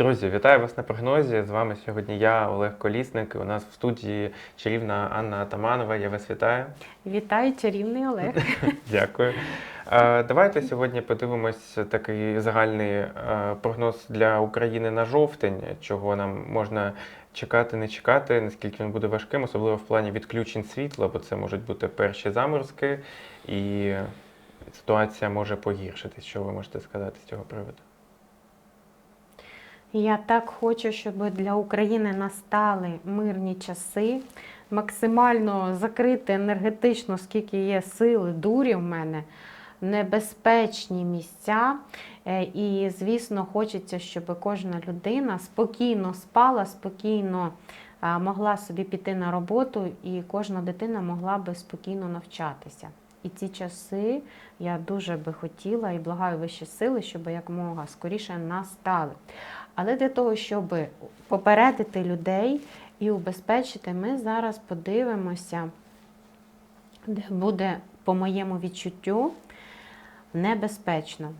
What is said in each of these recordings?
Друзі, вітаю вас на прогнозі. З вами сьогодні я, Олег Колісник. У нас в студії чарівна Анна Атаманова. Я вас вітаю. Вітаю, чарівний Олег. Дякую. Е, Давайте сьогодні подивимось такий загальний е, прогноз для України на жовтень, чого нам можна чекати, не чекати, наскільки він буде важким, особливо в плані відключень світла, бо це можуть бути перші заморозки, і ситуація може погіршитись. Що ви можете сказати з цього приводу? Я так хочу, щоб для України настали мирні часи, максимально закрити енергетично, скільки є сили, дурі в мене, небезпечні місця. Е, І, звісно, хочеться, щоб кожна людина спокійно спала, спокійно могла собі піти на роботу, і кожна дитина могла би спокійно навчатися. І ці часи я дуже би хотіла і благаю вищі сили, щоб якомога скоріше настали. Але для того, щоб попередити людей і убезпечити, ми зараз подивимося, де буде, по моєму відчуттю, небезпечно.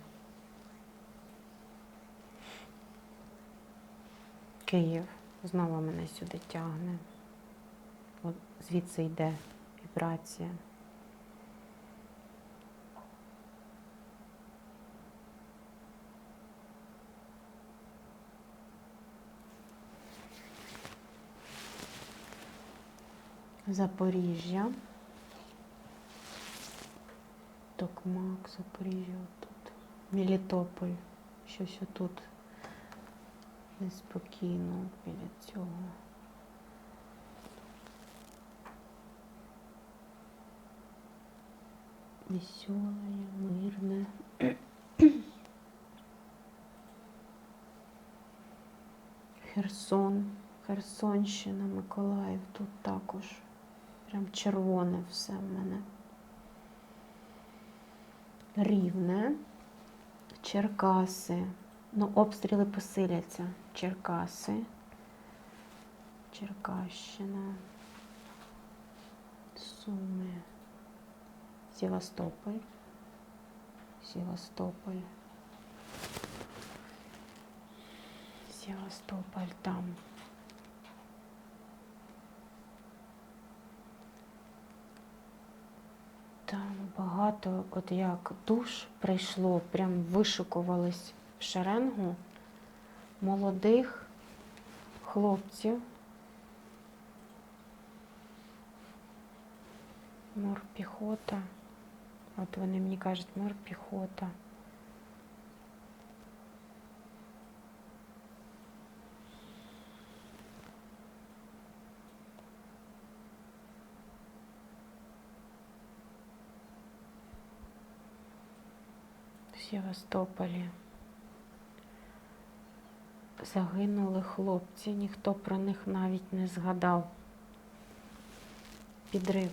Київ знову мене сюди тягне. От звідси йде вібрація. Запоріжжя. Токмак, Запоріжжя тут. Мелітополь. Щось отут неспокійно біля цього. Веселое, мирне. Херсон, Херсонщина, Миколаїв тут також. Прям червоне все в мене. Рівне, Черкаси. Ну, обстріли посиляться. Черкаси, Черкащина, Суми, Севастополь, Севастополь. Севастополь там. Багато, от як душ прийшло, прям вишикувались в шеренгу молодих хлопців. Морпіхота. От вони мені кажуть, морпіхота. В Севастополі загинули хлопці, ніхто про них навіть не згадав. Підрив.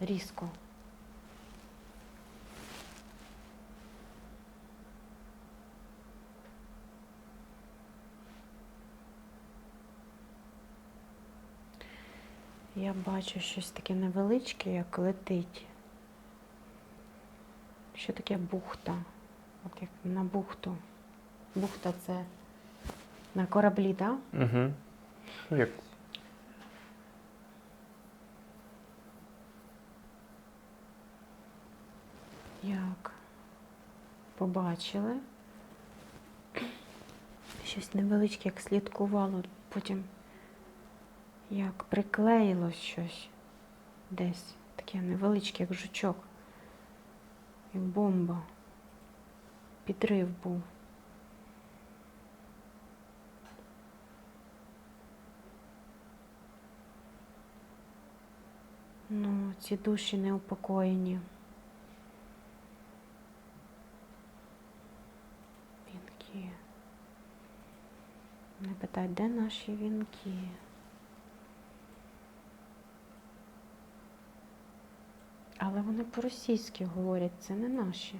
Різко. Я бачу щось таке невеличке, як летить. Що таке бухта? От як на бухту. Бухта це на кораблі, так? Угу. Як Як побачили. Щось невеличке, як слідкувало, потім як приклеїлось щось десь. Таке невеличке, як жучок, як бомба. Підрив був. Ну, ці душі неупокоєні. Вінки. Не питають, де наші вінки? Але вони по-російськи говорять, це не наші.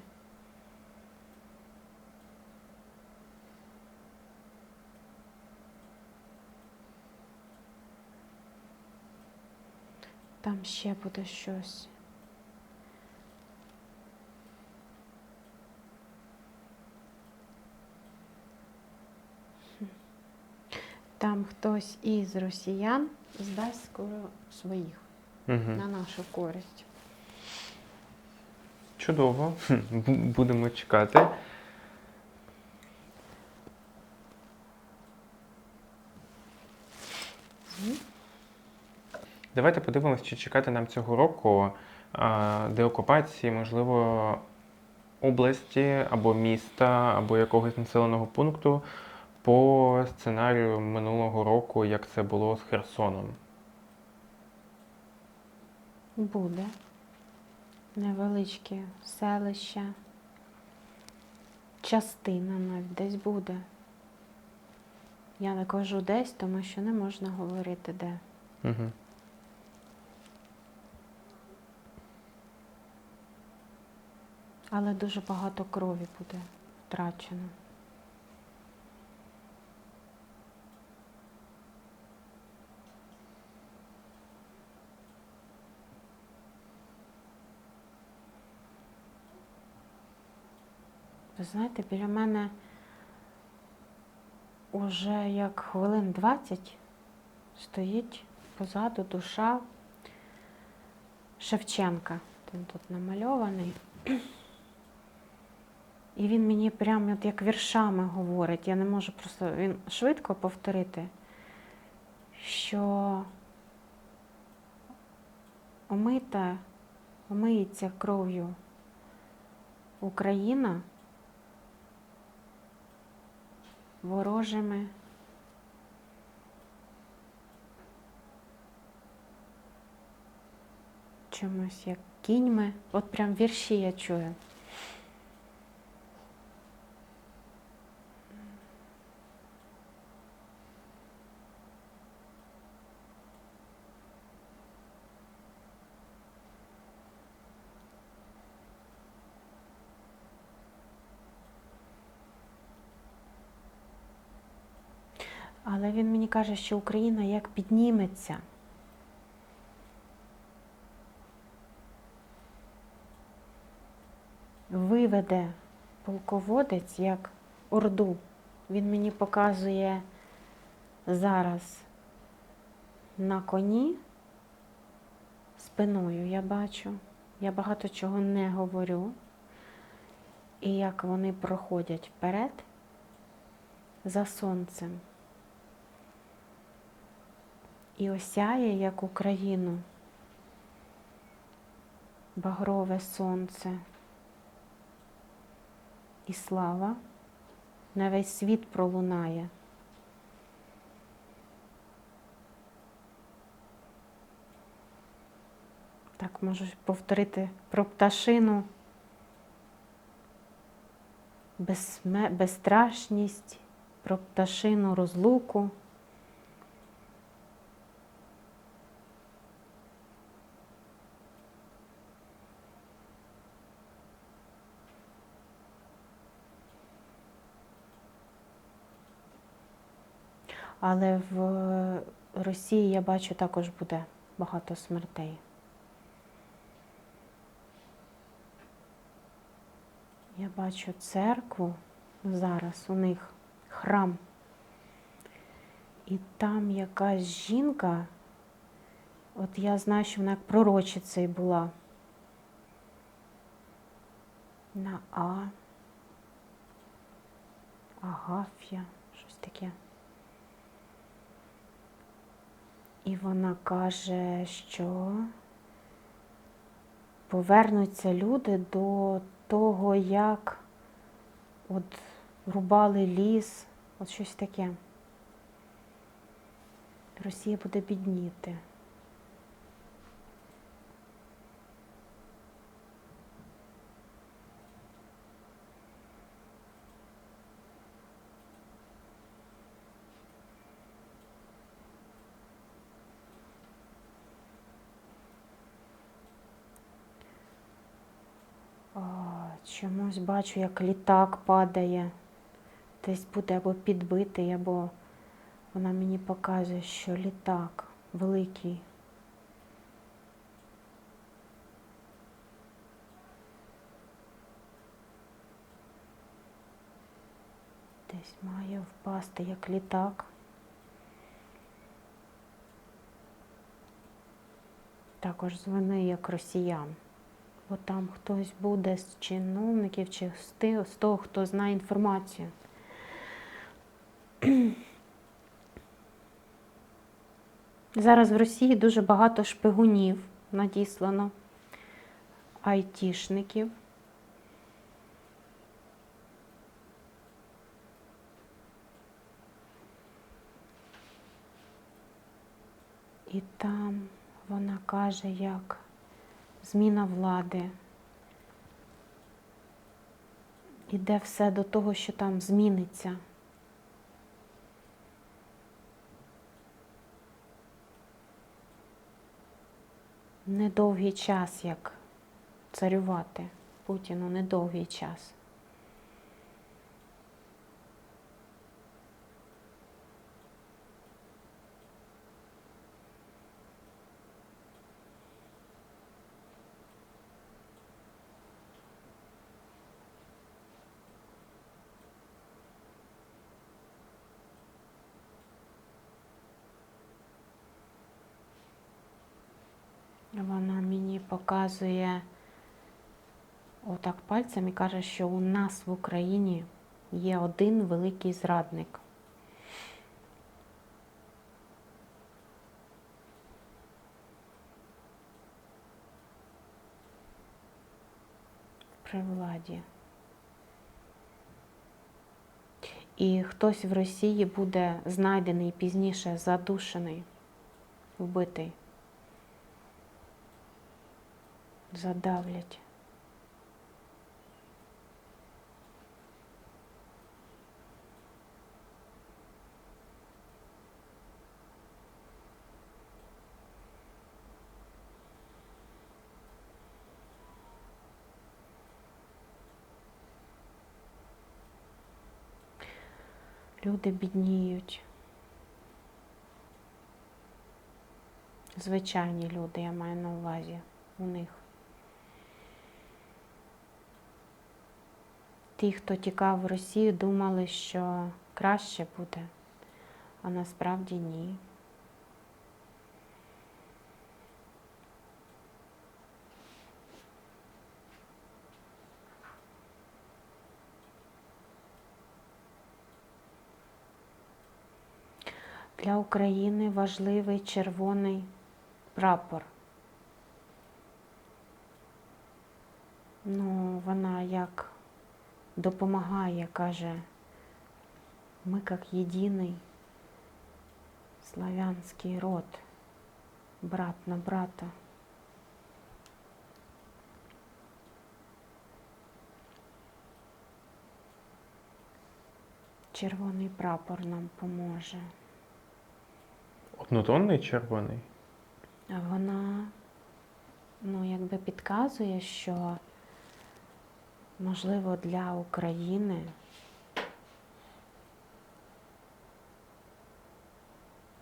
Там ще буде щось. там хтось із росіян здасть скоро своїх Угу. на нашу користь. Чудово. Будемо чекати. Давайте подивимось, чи чекати нам цього року деокупації, можливо, області або міста, або якогось населеного пункту по сценарію минулого року, як це було з Херсоном. Буде невеличке селище, частина навіть десь буде. Я не кажу десь, тому що не можна говорити де. Угу. Але дуже багато крові буде втрачено. Знаєте, біля мене уже як хвилин 20 стоїть позаду душа Шевченка. Він тут намальований. І він мені прямо от як віршами говорить. Я не можу просто він швидко повторити, що омита, омиється кров'ю Україна ворожими чимось як кіньми. От прям вірші я чую. Але він мені каже, що Україна як підніметься. Виведе полководець як орду. Він мені показує зараз на коні спиною я бачу. Я багато чого не говорю. І як вони проходять вперед за сонцем і осяє, як Україну, багрове сонце і слава на весь світ пролунає. Так можу повторити про пташину. Безсме- безстрашність, про пташину розлуку. Але в Росії я бачу також буде багато смертей. Я бачу церкву зараз, у них храм. І там якась жінка, от я знаю, що вона як пророчицею була. На А. Агаф'я, щось таке. І вона каже, що повернуться люди до того, як от рубали ліс, от щось таке. Росія буде бідніти. Чомусь бачу, як літак падає. Десь буде або підбитий, або вона мені показує, що літак великий. Десь має впасти як літак. Також звини як росіян. Бо там хтось буде з чиновників чи з ти- з того, хто знає інформацію. Зараз в Росії дуже багато шпигунів надіслано, айтішників. І там вона каже, як зміна влади. Іде все до того, що там зміниться. Недовгий час, як царювати Путіну, недовгий час. Вона мені показує отак пальцем і каже, що у нас в Україні є один великий зрадник. При владі. І хтось в Росії буде знайдений пізніше задушений, вбитий. Задавлять. Люди бідніють. Звичайні люди, я маю на увазі у них. Ті, хто тікав в Росію, думали, що краще буде, а насправді ні. Для України важливий червоний прапор. Ну, вона як допомагає, каже, ми як єдиний славянський род, брат на брата. Червоний прапор нам поможе. Однотонний червоний. А вона ну, якби підказує, що можливо для України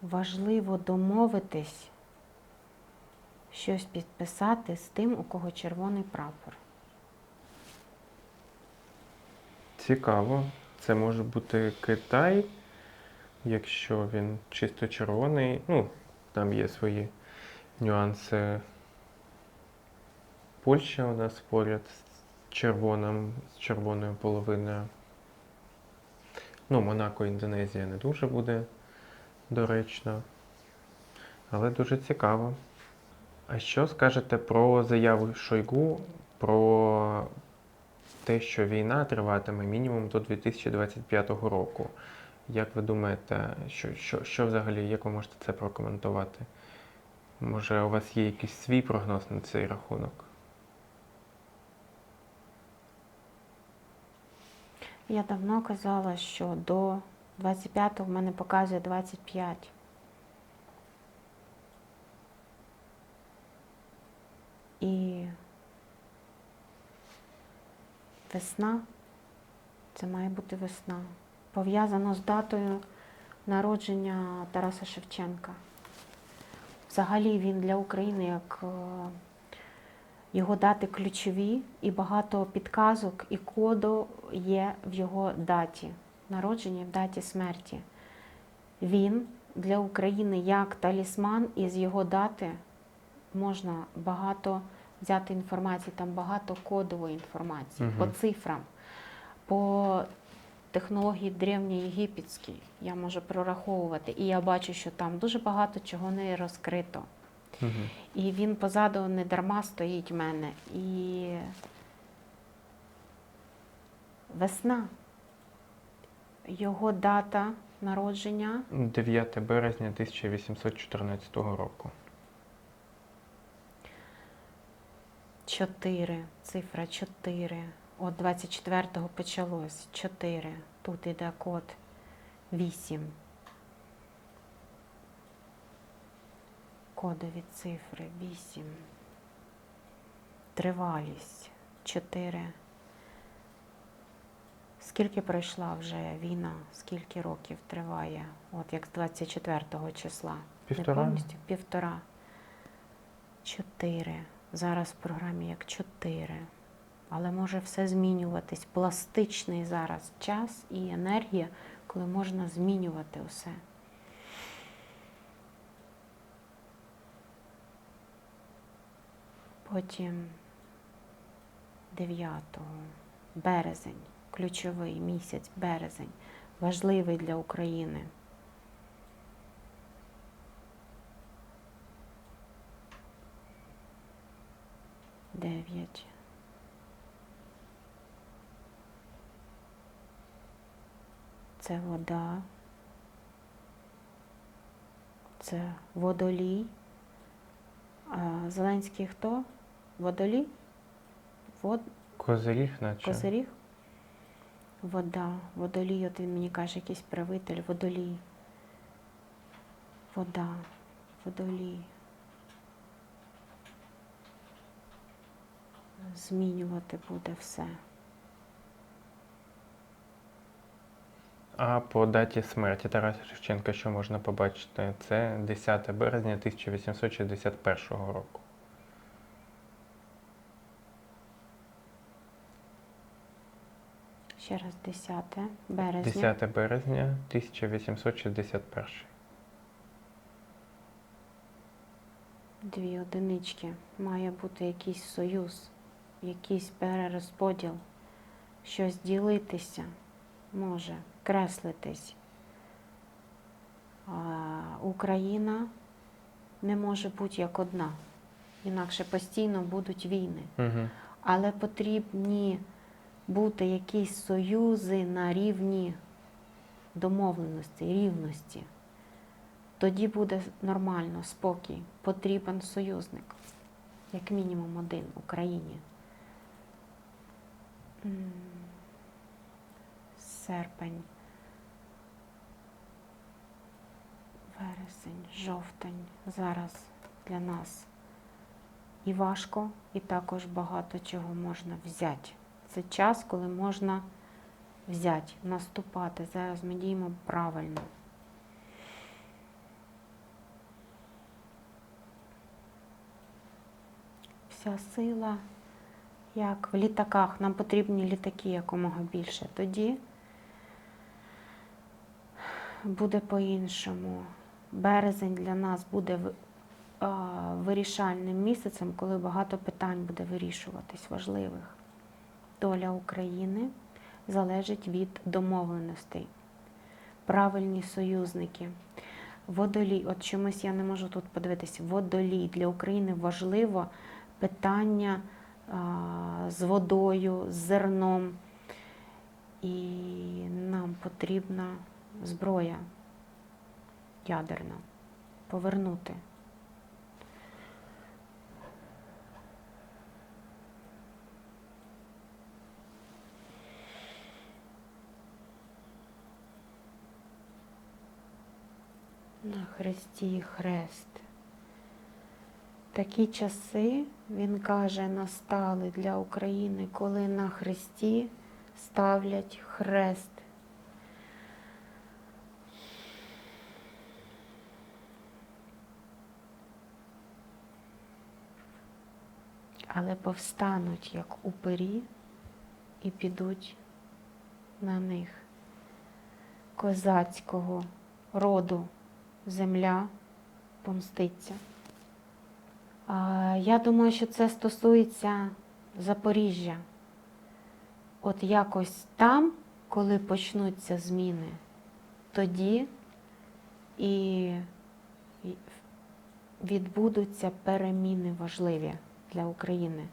важливо домовитись щось підписати з тим, у кого червоний прапор. Цікаво. Це може бути Китай, якщо він чисто червоний. Ну, там є свої нюанси. Польща у нас поряд з червоним, з червоною половиною. Ну, Монако, Індонезія не дуже буде доречно. Але дуже цікаво. А що скажете про заяву Шойгу про те, що війна триватиме мінімум до 2025 року. Як ви думаєте, що, що, що взагалі, як ви можете це прокоментувати? Може, у вас є якийсь свій прогноз на цей рахунок? Я давно казала, що до 25-го в мене показує 25. І весна, це має бути весна. Пов'язано з датою народження Тараса Шевченка. Взагалі він для України як е, його дати ключові, і багато підказок і коду є в його даті народження, в даті смерті. Він для України як талісман із його дати можна багато взяти інформації, там багато кодової інформації Мгм. по цифрам, по технології древньоєгипетській я можу прораховувати. І я бачу, що там дуже багато чого не розкрито. І він позаду не дарма стоїть в мене. І весна. Його дата народження 9 березня 1814 року. 4, цифра 4. От 24-го почалось 4. Тут іде код 8. Кодові цифри 8. Тривалість 4. Скільки пройшла вже війна? Скільки років триває? От як з 24 числа. Півтора. Не повністю півтора. Чотири. Зараз в програмі як чотири. Але може все змінюватись. Пластичний зараз час і енергія, коли можна змінювати все. Потім 9 березень, ключовий місяць, березень, важливий для України. Дев'ять. Це вода. Це водолій. А Зеленський хто? Водолій? Вод... Козиріг, наче. Козиріг? Вода. Водолій, от він мені каже, якийсь правитель, водолій. Вода. Водолій. Змінювати буде все. А по даті смерті Тараса Шевченка що можна побачити? Це 10 березня 1861 року. Ще раз 10 березня. 10 березня 1861. Дві одинички. Має бути якийсь союз, якийсь перерозподіл, щось ділитися може, креслитись. А Україна не може бути як одна. Інакше постійно будуть війни. Угу. Але потрібні бути якісь союзи на рівні домовленості, рівності. Тоді буде нормально, спокій. Потрібен союзник, як мінімум один Україні. Серпень, вересень, жовтень. Зараз для нас і важко, і також багато чого можна взяти. Це час, коли можна взяти, наступати. Зараз ми діємо правильно. Вся сила, як в літаках, нам потрібні літаки якомога більше. Тоді буде по-іншому. Березень для нас буде вирішальним місяцем, коли багато питань буде вирішуватись важливих. Доля України залежить від домовленостей. Правильні союзники. Водолій, от чомусь я не можу тут подивитися. Водолій для України важливо питання а, з водою, з зерном. І нам потрібна зброя ядерна повернути. На хресті хрест. Такі часи, він каже, настали для України, коли на хресті ставлять хрест. Але повстануть як упирі і підуть на них козацького роду земля помститься. Я думаю, що це стосується Запоріжжя. От якось там, коли почнуться зміни, тоді і відбудуться переміни важливі для України.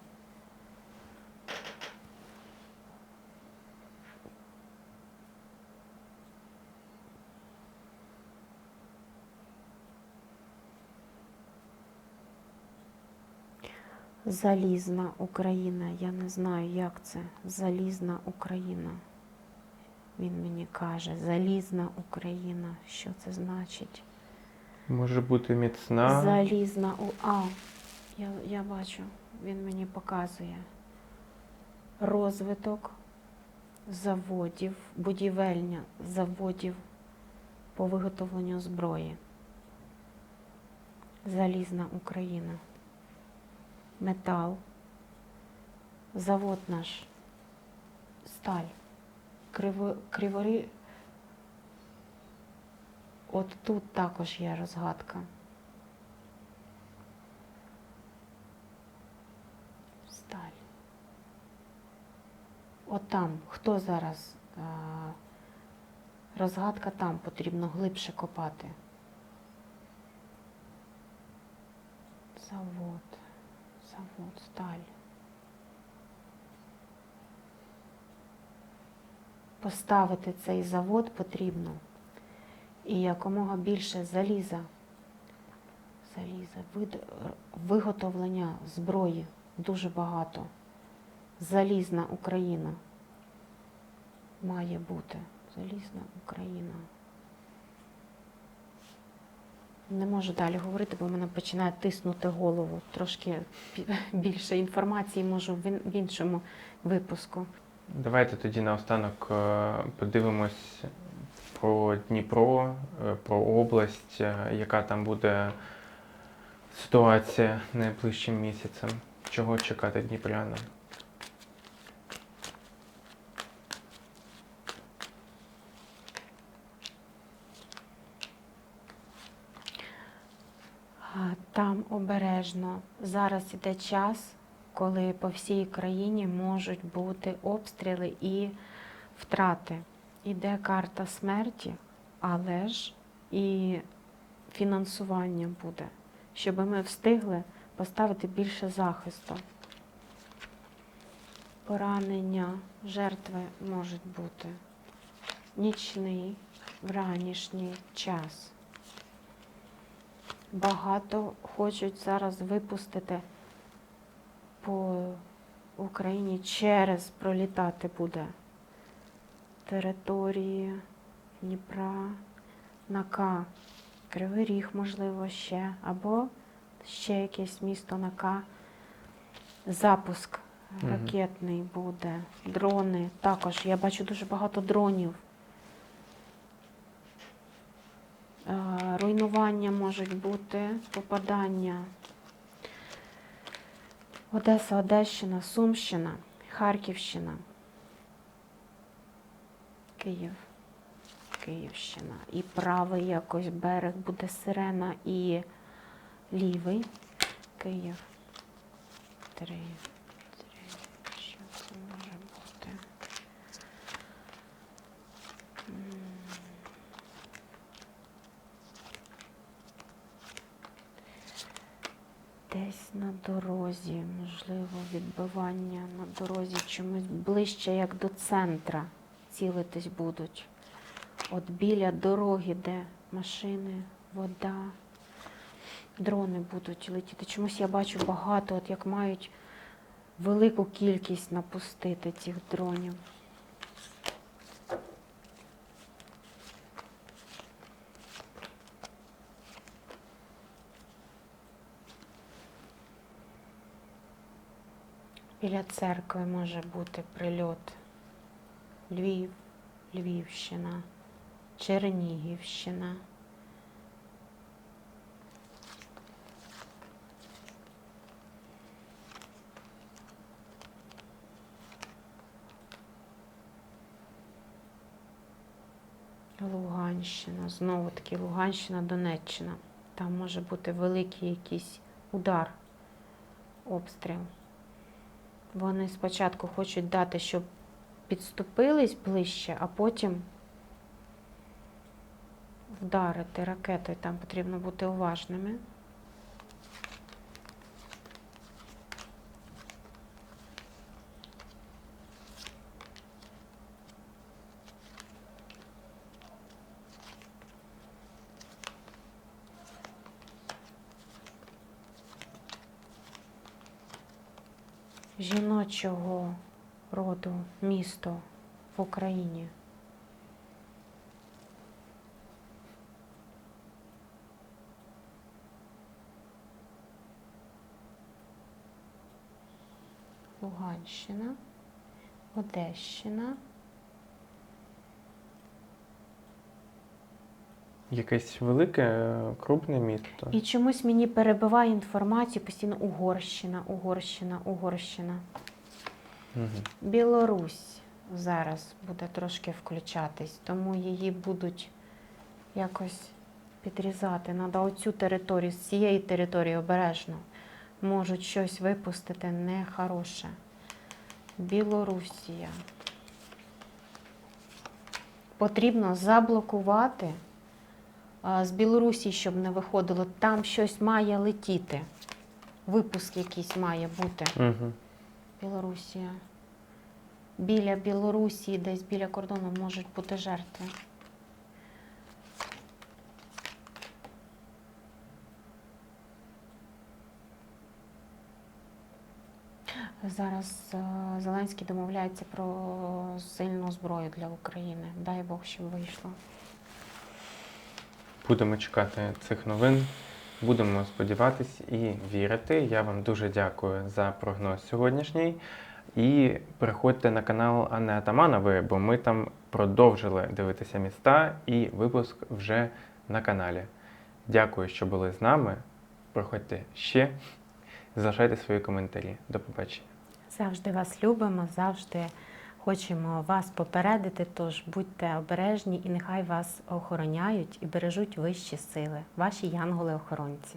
Залізна Україна. Я не знаю, як це. Залізна Україна. Він мені каже, залізна Україна. Що це значить? Може бути міцна. Залізна У. А, я, я бачу, він мені показує. Розвиток заводів, будівельня заводів по виготовленню зброї. Залізна Україна. Метал. Завод наш. Сталь. Криво, криворі. От тут також є розгадка. Сталь. От там, хто зараз? Розгадка там потрібно глибше копати. Завод. Завод, сталь. Поставити цей завод потрібно і якомога більше заліза, заліза, вид- виготовлення зброї дуже багато. Залізна Україна має бути. Залізна Україна. Не можу далі говорити, бо мене починає тиснути голову. Трошки бі- більше інформації можу в іншому випуску. Давайте тоді наостанок е, подивимось про Дніпро, е, про область, е, яка там буде ситуація найближчим місяцем. Чого чекати дніпрянам? А, Там обережно. Зараз іде час, коли по всій країні можуть бути обстріли і втрати. Іде карта смерті, але ж і фінансування буде, щоб ми встигли поставити більше захисту. Поранення, жертви можуть бути нічний, вранішній час. Багато хочуть зараз випустити по Україні через пролітати буде території Дніпра, на К, Кривий Ріг, можливо, ще, або ще якесь місто на К. Запуск ракетний буде, дрони також. Я бачу дуже багато дронів. Руйнування можуть бути, попадання. Одеса, Одещина, Сумщина, Харківщина, Київ, Київщина. І правий якось берег буде сирена, і лівий Київ. Три. Що це може бути? М. Десь на дорозі, можливо, відбивання на дорозі чомусь ближче, як до центра цілитись будуть. От біля дороги, де машини, вода, дрони будуть летіти. Чомусь я бачу багато, от як мають велику кількість напустити цих дронів. Біля церкви може бути прильот. Львів, Львівщина, Чернігівщина. Луганщина, знову таки Луганщина, Донеччина. Там може бути великий якийсь удар обстріл. Вони спочатку хочуть дати, щоб підступились ближче, а потім вдарити ракетою. Там потрібно бути уважними. Жіночого роду місто в Україні. Луганщина, Одещина, Якесь велике, е, крупне місто. І чомусь мені перебиває інформацію постійно Угорщина, Угорщина, Угорщина. Мгм. Білорусь зараз буде трошки включатись, тому її будуть якось підрізати. Треба оцю територію, з цієї території обережно. Можуть щось випустити нехороше. Білорусія. Потрібно заблокувати з Білорусі, щоб не виходило. Там щось має летіти. Випуск якийсь має бути. Мгм. Білорусія. Біля Білорусі, десь біля кордону можуть бути жертви. Зараз е, Зеленський домовляється про сильну зброю для України. Дай Бог, щоб вийшло. Будемо чекати цих новин. Будемо сподіватись і вірити. Я вам дуже дякую за прогноз сьогоднішній. І приходьте на канал Анни Атаманової, бо ми там продовжили дивитися міста, і випуск вже на каналі. Дякую, що були з нами. Приходьте ще, залишайте свої коментарі. До побачення. Завжди вас любимо, завжди хочемо вас попередити. Тож будьте обережні і нехай вас охороняють і бережуть вищі сили, ваші янголи-охоронці.